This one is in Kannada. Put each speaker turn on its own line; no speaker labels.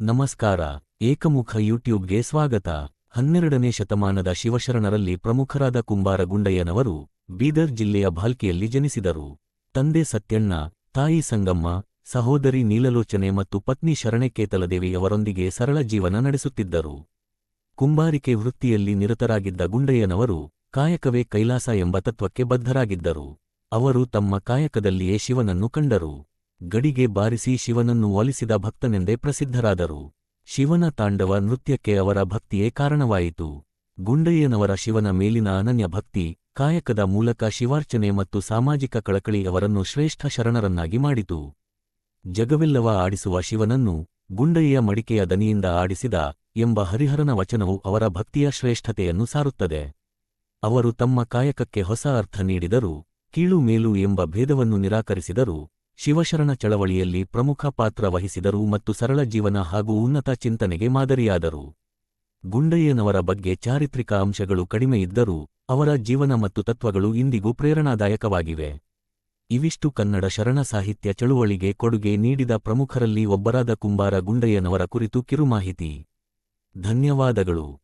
ನಮಸ್ಕಾರ, ಏಕಮುಖ ಯೂಟ್ಯೂಬ್ಗೆ ಸ್ವಾಗತ. ಹನ್ನೆರಡನೇ ಶತಮಾನದ ಶಿವಶರಣರಲ್ಲಿ ಪ್ರಮುಖರಾದ ಕುಂಬಾರ ಗುಂಡಯ್ಯನವರು ಬೀದರ್ ಜಿಲ್ಲೆಯ ಭಾಲ್ಕಿಯಲ್ಲಿ ಜನಿಸಿದರು. ತಂದೆ ಸತ್ಯಣ್ಣ, ತಾಯಿ ಸಂಗಮ್ಮ, ಸಹೋದರಿ ನೀಲಲೋಚನೆ ಮತ್ತು ಪತ್ನಿ ಶರಣೆಕೇತಲದೇವಿಯವರೊಂದಿಗೆ ಸರಳ ಜೀವನ ನಡೆಸುತ್ತಿದ್ದರು. ಕುಂಬಾರಿಕೆ ವೃತ್ತಿಯಲ್ಲಿ ನಿರತರಾಗಿದ್ದ ಗುಂಡಯ್ಯನವರು ಕಾಯಕವೇ ಕೈಲಾಸ ಎಂಬ ತತ್ವಕ್ಕೆ ಬದ್ಧರಾಗಿದ್ದರು. ಅವರು ತಮ್ಮ ಕಾಯಕದಲ್ಲಿಯೇ ಶಿವನನ್ನು ಕಂಡರು. ಗಡಿಗೆ ಬಾರಿಸಿ ಶಿವನನ್ನು ಒಲಿಸಿದ ಭಕ್ತನೆಂದೇ ಪ್ರಸಿದ್ಧರಾದರು. ಶಿವನ ತಾಂಡವ ನೃತ್ಯಕ್ಕೆ ಅವರ ಭಕ್ತಿಯೇ ಕಾರಣವಾಯಿತು. ಗುಂಡಯ್ಯನವರ ಶಿವನ ಮೇಲಿನ ಅನನ್ಯ ಭಕ್ತಿ, ಕಾಯಕದ ಮೂಲಕ ಶಿವಾರ್ಚನೆ ಮತ್ತು ಸಾಮಾಜಿಕ ಕಳಕಳಿ ಅವರನ್ನು ಶ್ರೇಷ್ಠ ಶರಣರನ್ನಾಗಿ ಮಾಡಿತು. ಜಗವೆಲ್ಲವ ಆಡಿಸುವ ಶಿವನನ್ನು ಗುಂಡಯ್ಯ ಮಡಿಕೆಯ ದನಿಯಿಂದ ಆಡಿಸಿದ ಎಂಬ ಹರಿಹರನ ವಚನವು ಅವರ ಭಕ್ತಿಯ ಶ್ರೇಷ್ಠತೆಯನ್ನು ಸಾರುತ್ತದೆ. ಅವರು ತಮ್ಮ ಕಾಯಕಕ್ಕೆ ಹೊಸ ಅರ್ಥ ನೀಡಿದರು, ಕೀಳು ಮೇಲು ಎಂಬ ಭೇದವನ್ನು ನಿರಾಕರಿಸಿದರು ಶಿವಶರಣ ಚಳವಳಿಯಲ್ಲಿ ಪ್ರಮುಖ ಪಾತ್ರ ವಹಿಸಿದರು ಮತ್ತು ಸರಳ ಜೀವನ ಹಾಗೂ ಉನ್ನತ ಚಿಂತನೆಗೆ ಮಾದರಿಯಾದರು. ಗುಂಡಯ್ಯನವರ ಬಗ್ಗೆ ಚಾರಿತ್ರಿಕ ಅಂಶಗಳು ಕಡಿಮೆ ಇದ್ದರೂ, ಅವರ ಜೀವನ ಮತ್ತು ತತ್ವಗಳು ಇಂದಿಗೂ ಪ್ರೇರಣಾದಾಯಕವಾಗಿವೆ. ಇವಿಷ್ಟು ಕನ್ನಡ ಶರಣ ಸಾಹಿತ್ಯ ಚಳುವಳಿಗೆ ಕೊಡುಗೆ ನೀಡಿದ ಪ್ರಮುಖರಲ್ಲಿ ಒಬ್ಬರಾದ ಕುಂಬಾರ ಗುಂಡಯ್ಯನವರ ಕುರಿತು ಕಿರುಮಾಹಿತಿ. ಧನ್ಯವಾದಗಳು.